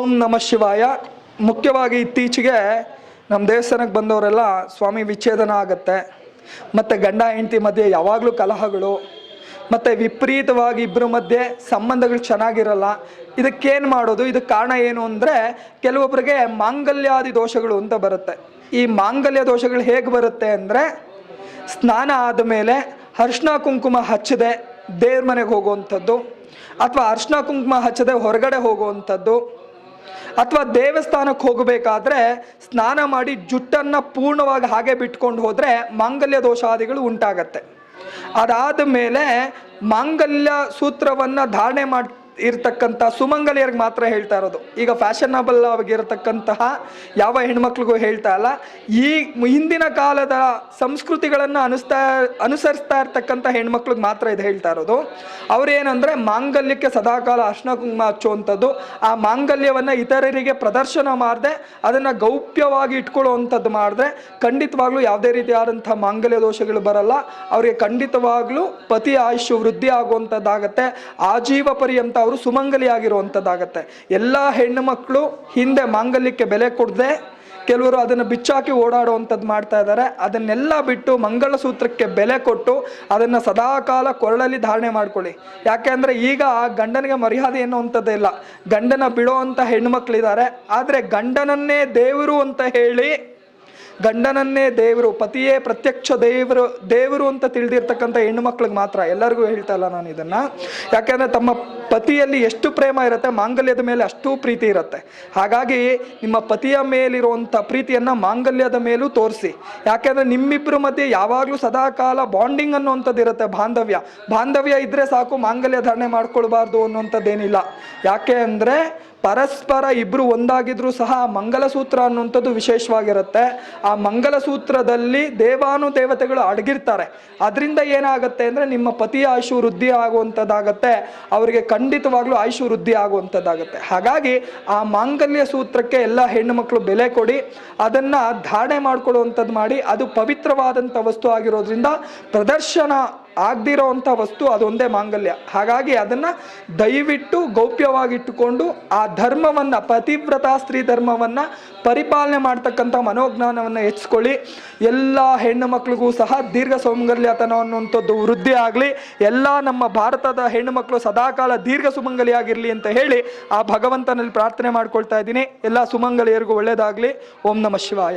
ಓಂ ನಮ ಶಿವಾಯ. ಮುಖ್ಯವಾಗಿ ಇತ್ತೀಚೆಗೆ ನಮ್ಮ ದೇವಸ್ಥಾನಕ್ಕೆ ಬಂದವರೆಲ್ಲ ಸ್ವಾಮಿ ವಿಚ್ಛೇದನ ಆಗುತ್ತೆ. ಮತ್ತು ಗಂಡ, ಹೆಂಡತಿ ಮಧ್ಯೆ ಯಾವಾಗಲೂ ಕಲಹಗಳು. ಮತ್ತು ವಿಪರೀತವಾಗಿ ಇಬ್ಬರ ಮಧ್ಯೆ ಸಂಬಂಧಗಳು ಚೆನ್ನಾಗಿರಲ್ಲ. ಇದಕ್ಕೇನು ಮಾಡೋದು? ಇದಕ್ಕೆ ಕಾರಣ ಏನು ಅಂದರೆ ಕೆಲವೊಬ್ಬರಿಗೆ ಮಾಂಗಲ್ಯಾದಿ ದೋಷಗಳು ಅಂತ ಬರುತ್ತೆ. ಈ ಮಾಂಗಲ್ಯ ದೋಷಗಳು ಹೇಗೆ ಬರುತ್ತೆ ಅಂದರೆ ಸ್ನಾನ ಆದಮೇಲೆ ಅರ್ಶಿನ ಕುಂಕುಮ ಹಚ್ಚದೆ ದೇವ್ರ ಮನೆಗೆ ಹೋಗುವಂಥದ್ದು, ಅಥವಾ ಅರ್ಶಿನ ಕುಂಕುಮ ಹಚ್ಚದೆ ಹೊರಗಡೆ ಹೋಗುವಂಥದ್ದು ಅಥವಾ ದೇವಸ್ಥಾನಕ್ಕೆ ಹೋಗಬೇಕಾದ್ರೆ ಸ್ನಾನ ಮಾಡಿ ಜುಟ್ಟನ್ನು ಪೂರ್ಣವಾಗಿ ಹಾಗೆ ಬಿಟ್ಕೊಂಡು ಹೋದರೆ ಮಾಂಗಲ್ಯ ದೋಷಾದಿಗಳು ಉಂಟಾಗತ್ತೆ. ಅದಾದ ಮೇಲೆ ಮಾಂಗಲ್ಯ ಸೂತ್ರವನ್ನು ಧಾರಣೆ ಮಾಡಿ ಇರ್ತಕ್ಕಂಥ ಸುಮಂಗಲಿಯರಿಗೆ ಮಾತ್ರ ಹೇಳ್ತಾ ಇರೋದು. ಈಗ ಫ್ಯಾಷನಬಲ್ ಆಗಿರತಕ್ಕಂತಹ ಯಾವ ಹೆಣ್ಮಕ್ಳಿಗೂ ಹೇಳ್ತಾ ಇಲ್ಲ. ಈ ಹಿಂದಿನ ಕಾಲದ ಸಂಸ್ಕೃತಿಗಳನ್ನು ಅನುಸ್ತಾ, ಅನುಸರಿಸ್ತಾ ಇರ್ತಕ್ಕಂಥ ಹೆಣ್ಮಕ್ಳಿಗೆ ಮಾತ್ರ ಇದು ಹೇಳ್ತಾ ಇರೋದು. ಅವರೇನೆಂದರೆ ಮಾಂಗಲ್ಯಕ್ಕೆ ಸದಾಕಾಲ ಅರ್ಶನ ಕುಂಕುಮ ಹಚ್ಚುವಂಥದ್ದು. ಆ ಮಾಂಗಲ್ಯವನ್ನು ಇತರರಿಗೆ ಪ್ರದರ್ಶನ ಮಾಡದೆ, ಅದನ್ನು ಗೌಪ್ಯವಾಗಿ ಇಟ್ಕೊಳ್ಳುವಂಥದ್ದು ಮಾಡಿದ್ರೆ ಖಂಡಿತವಾಗ್ಲೂ ಯಾವುದೇ ರೀತಿಯಾದಂಥ ಮಾಂಗಲ್ಯ ದೋಷಗಳು ಬರಲ್ಲ. ಅವರಿಗೆ ಖಂಡಿತವಾಗ್ಲೂ ಪತಿ ಆಯುಷ್ಯ ವೃದ್ಧಿ ಆಗುವಂಥದ್ದಾಗತ್ತೆ. ಆಜೀವ ಪರ್ಯಂತ ಅವರು ಸುಮಂಗಲಿ ಆಗಿರುವಂಥದ್ದಾಗತ್ತೆ ಎಲ್ಲ ಹೆಣ್ಣು ಮಕ್ಕಳು ಹಿಂದೆ ಮಾಂಗಲ್ಯಕ್ಕೆ ಬೆಲೆ ಕೊಡದೆ ಕೆಲವರು ಅದನ್ನು ಬಿಚ್ಚಾಕಿ ಓಡಾಡುವಂಥದ್ದು ಮಾಡ್ತಾ ಇದ್ದಾರೆ. ಅದನ್ನೆಲ್ಲ ಬಿಟ್ಟು ಮಂಗಳಸೂತ್ರಕ್ಕೆ ಬೆಲೆ ಕೊಟ್ಟು ಅದನ್ನು ಸದಾಕಾಲ ಕೊರಳಲ್ಲಿ ಧಾರಣೆ ಮಾಡ್ಕೊಳ್ಳಿ. ಯಾಕೆಂದರೆ ಈಗ ಗಂಡನಿಗೆ ಮರ್ಯಾದೆ ಎನ್ನುವಂಥದ್ದೇ ಇಲ್ಲ. ಗಂಡನ ಬಿಡೋ ಅಂಥ ಹೆಣ್ಮಕ್ಳಿದ್ದಾರೆ ಆದರೆ ಗಂಡನನ್ನೇ ದೇವರು ಅಂತ ಹೇಳಿ ಗಂಡನನ್ನೇ ದೇವರು, ಪತಿಯೇ ಪ್ರತ್ಯಕ್ಷ ದೇವರು ದೇವರು ಅಂತ ತಿಳಿದಿರ್ತಕ್ಕಂಥ ಹೆಣ್ಣು ಮಕ್ಳಿಗೆ ಮಾತ್ರ ಎಲ್ಲರಿಗೂ ಹೇಳ್ತಾ ಇಲ್ಲ ನಾನು ಇದನ್ನು. ಯಾಕೆಂದರೆ ತಮ್ಮ ಪತಿಯಲ್ಲಿ ಎಷ್ಟು ಪ್ರೇಮ ಇರುತ್ತೆ, ಮಾಂಗಲ್ಯದ ಮೇಲೆ ಅಷ್ಟೂ ಪ್ರೀತಿ ಇರುತ್ತೆ. ಹಾಗಾಗಿ ನಿಮ್ಮ ಪತಿಯ ಮೇಲಿರುವಂಥ ಪ್ರೀತಿಯನ್ನು ಮಾಂಗಲ್ಯದ ಮೇಲೂ ತೋರಿಸಿ. ಯಾಕೆಂದರೆ ನಿಮ್ಮಿಬ್ಬರ ಮಧ್ಯೆ ಯಾವಾಗಲೂ ಸದಾಕಾಲ ಬಾಂಡಿಂಗ್ ಅನ್ನುವಂಥದ್ದು ಇರುತ್ತೆ, ಬಾಂಧವ್ಯ. ಬಾಂಧವ್ಯ ಇದ್ದರೆ ಸಾಕು, ಮಾಂಗಲ್ಯ ಧಾರಣೆ ಮಾಡ್ಕೊಳ್ಬಾರ್ದು ಅನ್ನುವಂಥದ್ದೇನಿಲ್ಲ. ಯಾಕೆ ಅಂದರೆ ಪರಸ್ಪರ ಇಬ್ಬರು ಒಂದಾಗಿದ್ರೂ ಸಹ ಆ ಮಂಗಲಸೂತ್ರ ಅನ್ನುವಂಥದ್ದು ವಿಶೇಷವಾಗಿರುತ್ತೆ. ಆ ಮಂಗಲಸೂತ್ರದಲ್ಲಿ ದೇವಾನು ದೇವತೆಗಳು ಅಡಗಿರ್ತಾರೆ. ಅದರಿಂದ ಏನಾಗುತ್ತೆ ಅಂದರೆ ನಿಮ್ಮ ಪತಿಯ ಆಯುಷು ವೃದ್ಧಿ ಆಗುವಂಥದ್ದಾಗತ್ತೆ. ಅವರಿಗೆ ಖಂಡಿತವಾಗ್ಲೂ ಆಯುಷು ವೃದ್ಧಿ ಆಗುವಂಥದ್ದಾಗತ್ತೆ. ಹಾಗಾಗಿ ಆ ಮಾಂಗಲ್ಯ ಸೂತ್ರಕ್ಕೆ ಎಲ್ಲ ಹೆಣ್ಣು ಮಕ್ಕಳು ಬೆಲೆ ಕೊಡಿ. ಅದನ್ನು ಧಾರಣೆ ಮಾಡ್ಕೊಳ್ಳುವಂಥದ್ದು ಮಾಡಿ. ಅದು ಪವಿತ್ರವಾದಂಥ ವಸ್ತು ಆಗಿರೋದ್ರಿಂದ ಪ್ರದರ್ಶನ ಆಗದಿರೋವಂಥ ವಸ್ತು ಅದೊಂದೇ ಮಾಂಗಲ್ಯ. ಹಾಗಾಗಿ ಅದನ್ನು ದಯವಿಟ್ಟು ಗೌಪ್ಯವಾಗಿಟ್ಟುಕೊಂಡು ಆ ಧರ್ಮವನ್ನು, ಪತಿವ್ರತ ಸ್ತ್ರೀ ಧರ್ಮವನ್ನು ಪರಿಪಾಲನೆ ಮಾಡ್ತಕ್ಕಂಥ ಮನೋಜ್ಞಾನವನ್ನು ಹೆಚ್ಚಿಸ್ಕೊಳ್ಳಿ. ಎಲ್ಲ ಹೆಣ್ಣು ಮಕ್ಕಳಿಗೂ ಸಹ ದೀರ್ಘ ಸೌಮಂಗಲ್ಯತನ ಅನ್ನುವಂಥದ್ದು ವೃದ್ಧಿ ಆಗಲಿ. ಎಲ್ಲ ನಮ್ಮ ಭಾರತದ ಹೆಣ್ಣು ಮಕ್ಕಳು ಸದಾಕಾಲ ದೀರ್ಘ ಸುಮಂಗಲಿಯಾಗಿರಲಿ ಅಂತ ಹೇಳಿ ಆ ಭಗವಂತನಲ್ಲಿ ಪ್ರಾರ್ಥನೆ ಮಾಡ್ಕೊಳ್ತಾ ಇದ್ದೀನಿ. ಎಲ್ಲ ಸುಮಂಗಲಿಯರಿಗೂ ಒಳ್ಳೆಯದಾಗಲಿ ಓಂ ನಮ ಶಿವಾಯ.